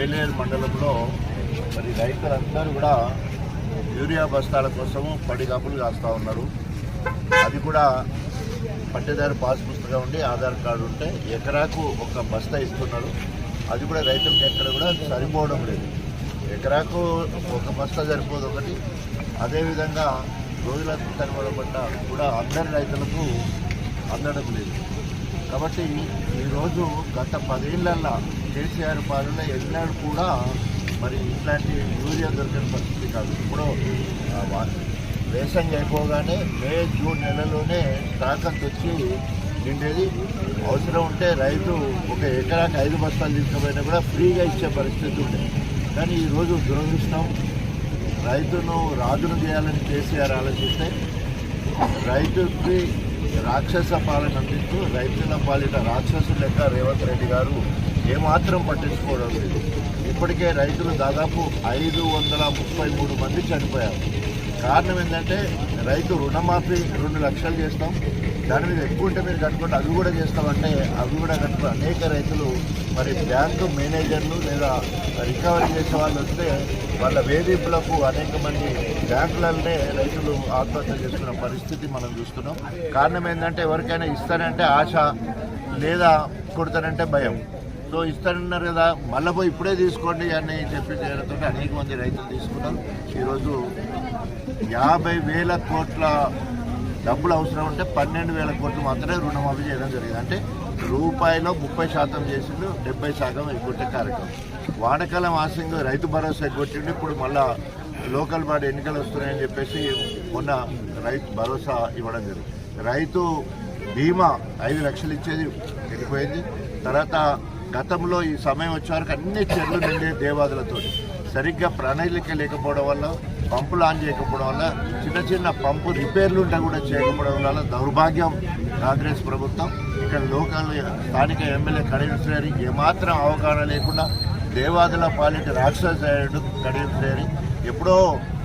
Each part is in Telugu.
వేలేరు మండలంలో మరి రైతులందరూ కూడా యూరియా బస్తాల కోసము పడిగాపులు కాస్తూ ఉన్నారు. అది కూడా పట్టేదారు పాస్ పుస్తకం ఉండి ఆధార్ కార్డు ఉంటే ఎకరాకు ఒక బస్తా ఇస్తున్నారు. అది కూడా రైతులకు ఎక్కడ కూడా సరిపోవడం లేదు. ఎకరాకు ఒక బస్తా సరిపోదు ఒకటి. అదేవిధంగా రోజుల పట్ట కూడా అందరి రైతులకు అందడం లేదు. కాబట్టి ఈరోజు గత పదేళ్ళలో కేసీఆర్ పాలన ఎన్నడూ కూడా మరి ఇట్లాంటి యూరియా దొరికిన పరిస్థితి కాదు. ఇప్పుడు ఆ, వేసంగి అయిపోగానే మే జూన్ నెలలోనే తాకంత తెచ్చి నిండేది. అవసరం ఉంటే రైతు ఒక ఎకరాకి ఐదు బస్తాలు తీసుకుపోయినా కూడా ఫ్రీగా ఇచ్చే పరిస్థితి ఉంది కానీ ఈరోజు దురదృష్టం రైతును రాజును చేయాలని కేసీఆర్ ఆలోచిస్తే రైతుకి రాక్షస పాలన అందిస్తూ రైతుల పాలిట రాక్షసు లెక్క రేవంత్ రెడ్డి గారు ఏమాత్రం పట్టించుకోవడం లేదు. ఇప్పటికే రైతులు దాదాపు ఐదు వందల ముప్పై మూడు మంది చనిపోయారు. కారణం ఏంటంటే రైతు రుణమాఫీ రెండు లక్షలు చేస్తాం దాని మీద ఎక్కువ ఉంటే మీరు కట్టుకోండి అవి కూడా చేస్తామంటే అవి కూడా కట్టుకో అనేక రైతులు మరి బ్యాంకు మేనేజర్లు లేదా రికవరీ చేసే వాళ్ళు వస్తే వాళ్ళ వేధింపులకు అనేక మంది బ్యాంకులనే రైతులు ఆత్మహత్య చేసుకున్న పరిస్థితి మనం చూస్తున్నాం. కారణం ఏంటంటే ఎవరికైనా ఇస్తానంటే ఆశ లేదా కొడతానంటే భయం. సో ఇస్తానన్నారు కదా మళ్ళీ పోయి ఇప్పుడే తీసుకోండి అని చెప్పి చేయడంతో అనేక మంది రైతులు తీసుకున్నారు. ఈరోజు యాభై వేల కోట్ల డబ్బులు అవసరం ఉంటే పన్నెండు వేల కోట్లు మాత్రమే రుణమాఫీ చేయడం జరిగింది. అంటే రూపాయిలో ముప్పై శాతం చేసిండు డెబ్బై శాతం ఎగ్గొట్టే కార్యక్రమం. వానకాలం ఆశంగా రైతు భరోసా ఎగ్గొట్టిండు. ఇప్పుడు మళ్ళా లోకల్ బాడీ ఎన్నికలు వస్తున్నాయని చెప్పేసి మొన్న రైతు భరోసా ఇవ్వడం జరిగింది. రైతు బీమా ఐదు లక్షలు ఇచ్చేది వెళ్ళిపోయింది తర్వాత గతంలో ఈ సమయం వచ్చే వరకు అన్ని చెర్లు నిండే దేవాదులతో సరిగ్గా ప్రణాళిక లేకపోవడం వల్ల పంపులు ఆన్ చేయకపోవడం వల్ల చిన్న చిన్న పంపు రిపేర్లు ఉంటే కూడా చేయకపోవడం వల్ల దౌర్భాగ్యం కాంగ్రెస్ ప్రభుత్వం. ఇక్కడ లోకల్ స్థానిక ఎమ్మెల్యే కడిగిరి ఏమాత్రం అవగాహన లేకుండా దేవాదుల పాలిట రాక్షసాయుడు కడిగిరి ఎప్పుడో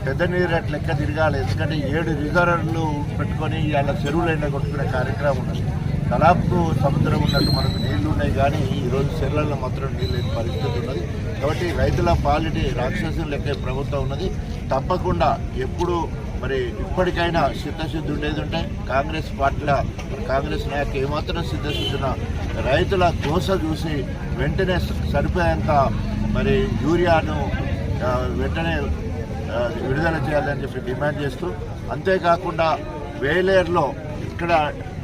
పెద్ద నీరు లెక్క తిరగాలి. ఎందుకంటే ఏడు రిజర్వర్లు పెట్టుకొని ఇవాళ చెరువులు ఎండ కొట్టుకునే కార్యక్రమం ఉన్నది. తలాపు సముద్రం ఉన్నట్టు మనకు నీళ్ళు ఉన్నాయి కానీ ఈరోజు చెర్లలో మాత్రం నీళ్ళు లేని పరిస్థితి ఉన్నది. కాబట్టి రైతుల పాలిటి రాక్షసులు లెక్క ప్రభుత్వం ఉన్నది. తప్పకుండా ఎప్పుడు మరి ఇప్పటికైనా సిద్ధశుద్ధి ఉండేది ఉంటే కాంగ్రెస్ పార్టీల కాంగ్రెస్ నాయకు ఏమాత్రం సిద్ధశుద్ధి రైతుల దోశ చూసి వెంటనే సరిపోయేంత మరి యూరియాను వెంటనే విడుదల చేయాలని చెప్పి డిమాండ్ చేస్తూ అంతేకాకుండా వేలేరులో ఇక్కడ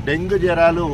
డెంగ్యూ జ్వరాలు